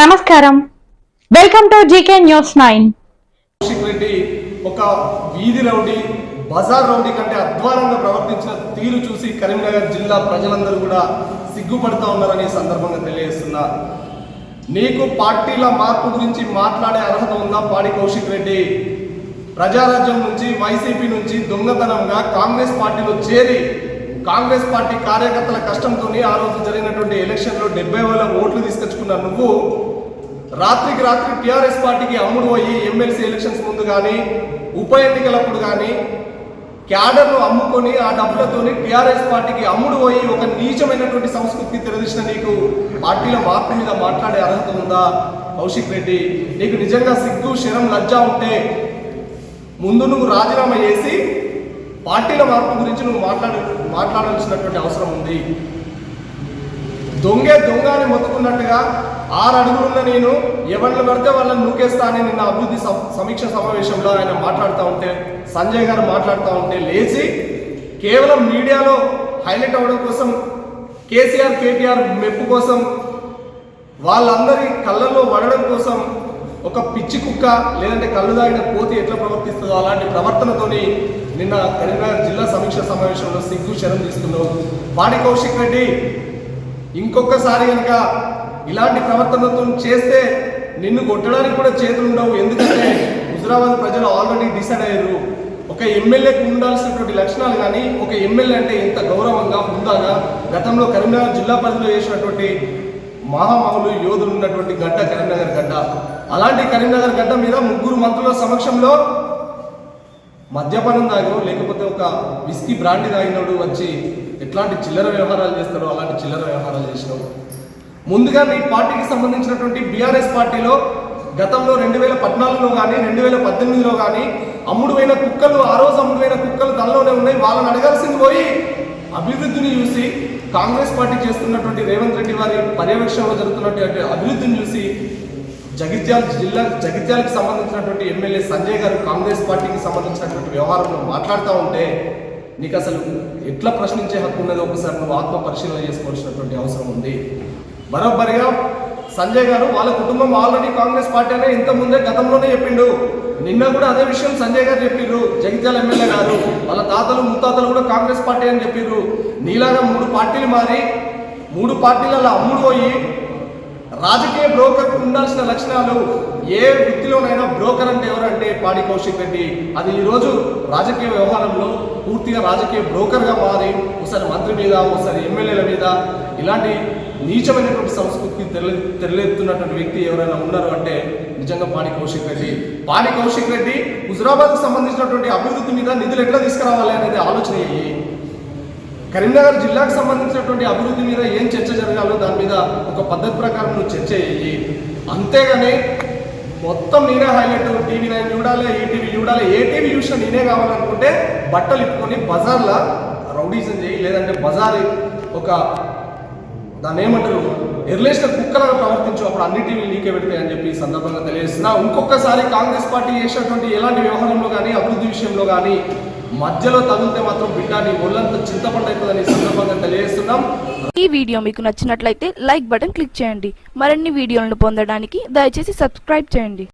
నమస్కారం. Welcome to GK news nine Kaushik Reddy ఒక వీధి రౌడీ బజార్ రౌడీ కంటే అధ్వానంగా ప్రవర్తించిన తీరు చూసి కరీంనగర్ జిల్లా ప్రజలందరూ కూడా సిగ్గుపడుతూ ఉన్నారని సందర్భంగా తెలియజేస్తున్నా. నీకు పార్టీల మార్పు గురించి మాట్లాడే అర్హత ఉందా పాడి కౌశిక్ రెడ్డి? ప్రజారాజ్యం నుంచి వైసీపీ నుంచి దొంగతనంగా కాంగ్రెస్ పార్టీలో చేరి కాంగ్రెస్ పార్టీ కార్యకర్తల కష్టంతో ఆ రోజు జరిగినటువంటి ఎలక్షన్లో డెబ్బై వేల ఓట్లు తీసుకొచ్చుకున్న నువ్వు రాత్రికి రాత్రి టిఆర్ఎస్ పార్టీకి అమ్ముడు పోయి ఎమ్మెల్సీ ఎలక్షన్స్ ముందు కానీ ఉప ఎన్నికలప్పుడు కానీ క్యాడర్ను అమ్ముకొని ఆ డబ్బులతోని టిఆర్ఎస్ పార్టీకి అమ్ముడు పోయి ఒక నీచమైనటువంటి సంస్కృతికి తెరదీసిన నీకు పార్టీల మార్పు మీద మాట్లాడే అర్హత ఉందా? కౌశిక్ రెడ్డి నీకు నిజంగా సిగ్గు శరం లజ్జ ఉంటే ముందు నువ్వు రాజీనామా చేసి పార్టీల మార్పు గురించి నువ్వు మాట్లాడ మాట్లాడాల్సినటువంటి అవసరం ఉంది. దొంగే దొంగ అని మొత్తుకున్నట్టుగా ఆరు అడుగులున్న నేను ఎవరిని పడితే వాళ్ళని నూకేస్తా అని నిన్న అభివృద్ధి సమీక్ష సమావేశంలో ఆయన మాట్లాడుతూ ఉంటే సంజయ్ గారు మాట్లాడుతూ ఉంటే లేచి కేవలం మీడియాలో హైలైట్ అవ్వడం కోసం కేసీఆర్ కేటీఆర్ మెప్పు కోసం వాళ్ళందరి కళ్ళల్లో పడడం కోసం ఒక పిచ్చి కుక్క లేదంటే కళ్ళు దాగిన కోతి ఎట్లా ప్రవర్తిస్తుందో అలాంటి ప్రవర్తనతోని నిన్న కరీంనగర్ జిల్లా సమీక్ష సమావేశంలో సిగ్గు శరం తీసుకున్నావు పాడి కౌశిక్ రెడ్డి ఇంకొకసారి కనుక ఇలాంటి ప్రవర్తనతో చేస్తే నిన్ను కొట్టడానికి కూడా చేతులు ఉండవు ఎందుకంటే హుజరాబాద్ ప్రజలు ఆల్రెడీ డిసైడ్ అయ్యారు. ఒక ఎమ్మెల్యేకి ఉండాల్సినటువంటి లక్షణాలు కానీ ఒక ఎమ్మెల్యే అంటే ఎంత గౌరవంగా హుందాగా గతంలో కరీంనగర్ జిల్లా పరిధిలో చేసినటువంటి మహామహులు యోధులు ఉన్నటువంటి గడ్డ కరీంనగర్ గడ్డ. అలాంటి కరీంనగర్ గడ్డ మీద ముగ్గురు మంత్రుల సమక్షంలో మద్యపానం తాగినో లేకపోతే ఒక విస్కీ బ్రాండ్ తాగినోడు వచ్చి ఎట్లాంటి చిల్లర వ్యవహారాలు చేస్తాడో అలాంటి చిల్లర వ్యవహారాలు చేసినావు ముందుగా నీ పార్టీకి సంబంధించినటువంటి బీఆర్ఎస్ పార్టీలో గతంలో రెండు వేల పద్నాలుగులో కానీ రెండు వేల పద్దెనిమిదిలో కానీ అమ్ముడువైన కుక్కలు ఆ రోజు అమ్ముడువైన కుక్కలు తనలోనే ఉన్నాయి. వాళ్ళని అడగాల్సింది పోయి అభివృద్ధిని చూసి కాంగ్రెస్ పార్టీ చేస్తున్నటువంటి రేవంత్ రెడ్డి వారి పర్యవేక్షణలో జరుగుతున్నటువంటి అభివృద్ధిని చూసి జగిత్యాల జిల్లా జగిత్యాలకు సంబంధించినటువంటి ఎమ్మెల్యే సంజయ్ గారు కాంగ్రెస్ పార్టీకి సంబంధించినటువంటి వ్యవహారంలో మాట్లాడుతూ ఉంటే నీకు అసలు ఎట్లా ప్రశ్నించే హక్కు ఉన్నది ఒకసారి నువ్వు ఆత్మ పరిశీలన చేసుకోవాల్సినటువంటి అవసరం ఉంది. బరోబ్బరిగా సంజయ్ గారు వాళ్ళ కుటుంబం ఆల్రెడీ కాంగ్రెస్ పార్టీ అనే ఇంత ముందే గతంలోనే చెప్పిండు. నిన్న కూడా అదే విషయం సంజయ్ గారు చెప్పిండ్రు జగిత్యాల ఎమ్మెల్యే గారు. వాళ్ళ తాతలు ముత్తాతలు కూడా కాంగ్రెస్ పార్టీ అని చెప్పిండ్రు నీలాగా మూడు పార్టీలు మారి మూడు పార్టీలలో అమ్ముడు పోయి రాజకీయ బ్రోకర్కు ఉండాల్సిన లక్షణాలు ఏ వృత్తిలోనైనా బ్రోకర్ అంటే ఎవరంటే పాడి కౌశిక్ రెడ్డి. అది ఈరోజు రాజకీయ వ్యవహారంలో పూర్తిగా రాజకీయ బ్రోకర్గా మారి ఒకసారి మంత్రి మీద ఒకసారి ఎమ్మెల్యేల మీద ఇలాంటి నీచమైనటువంటి సంస్కృతికి తెరలే తెరలేపుతున్నటువంటి వ్యక్తి ఎవరైనా ఉన్నారు అంటే నిజంగా పాని కౌశిక్ రెడ్డి. పాడి కౌశిక్ రెడ్డి హుజరాబాద్కు సంబంధించినటువంటి అభివృద్ధి మీద నిధులు ఎట్లా తీసుకురావాలి అనేది ఆలోచన కరీంనగర్ జిల్లాకు సంబంధించినటువంటి అభివృద్ధి మీద ఏం చర్చ జరగాలో దాని మీద ఒక పద్ధతి ప్రకారం నువ్వు చర్చ చేయి అంతేగాని మొత్తం నేనే హైలైట్ టీవీ నైన్ చూడాలి ఈ టీవీ చూడాలి ఏ టీవీ చూసినా నేనే కావాలనుకుంటే బట్టలు ఇప్పుకొని బజార్లో రౌడీజం చేయి లేదంటే బజార్ ఒక దాన్ని ఏమంటారు? ఎర్లేసిన కుక్కలాగా ప్రవర్తించు అప్పుడు అన్ని టీవీలు నీకే పెడతాయి అని చెప్పి సందర్భంగా తెలియజేస్తున్నా. ఇంకొకసారి కాంగ్రెస్ పార్టీ చేసినటువంటి ఎలాంటి వ్యవహారంలో కానీ అభివృద్ధి విషయంలో కానీ మధ్యలో తగిలితే మాత్రం బిడ్డ నీ ఒళ్ళంత చింతపండు అవుతుందని సందర్భంగా తెలియజేస్తున్నాం. ఈ వీడియో మీకు నచ్చినట్లయితే లైక్ బటన్ క్లిక్ చేయండి. మరిన్ని వీడియోలను పొందడానికి దయచేసి సబ్స్క్రైబ్ చేయండి.